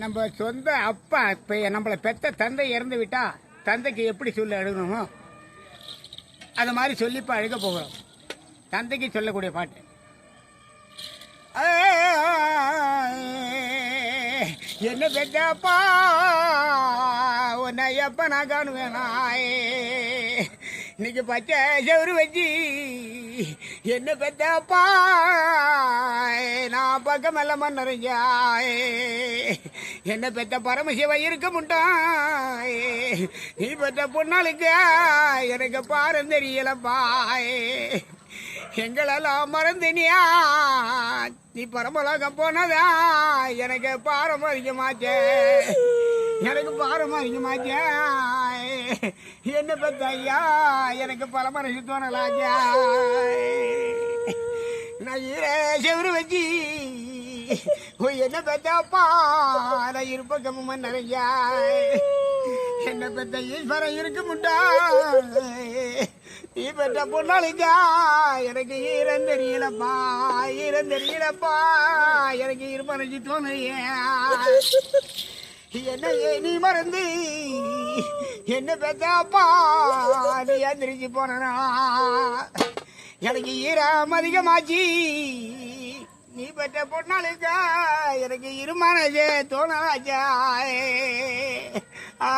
நம்ம சொந்த அப்பா இப்போ நம்மளை பெத்த தந்தை இறந்து விட்டா தந்தைக்கு எப்படி சொல்ல அழுகணுமோ? அது மாதிரி சொல்லி இப்போ அழுக போகிறோம். தந்தைக்கு சொல்லக்கூடிய பாட்டு. என்ன பெத்தப்பா? உன்னை எப்போ நான் காணுவேனாயே இன்னைக்கு பச்சை சவுறு வச்சு என்ன பெத்தப்பா? நான் பக்கம் எல்லாம் என்ன பெத்த பரமசிவ இருக்க முட்டாய் நீ பெத்த பொண்ணாளுக்கு எனக்கு பாரம் தெரியலப்பாய் எங்களெல்லாம் மறந்தினியா. நீ பரமலோகம் போனதா? எனக்கு பாரம் அதிகமாச்சே எனக்கு பாரம் அதிகமாச்சே என்ன பெத்த ஐயா? எனக்கு பல தோணலாச்சா. செவரு வச்சு. என்ன பெத்தப்பா நான் இருப்பக்கமும் நிறையா. என்ன பெத்த ஈஸ்வரன் இருக்கு முட்டா நீ பெற்ற பொண்ணாளிக்கா எனக்கு ஈரம் தெரியலப்பா ஈரம் தெரியலப்பா. எனக்கு இருமறைஞ்சி தோணையா என்ன நீ மறந்து என்ன பெத்தாப்பா நீ எந்திரிச்சு போனா எனக்கு ஈரம் அதிகமாச்சு. நீ பெற்ற பொண்ணாளுக்கா எனக்கு இருமானாச்சே தோணாச்சா ஆ.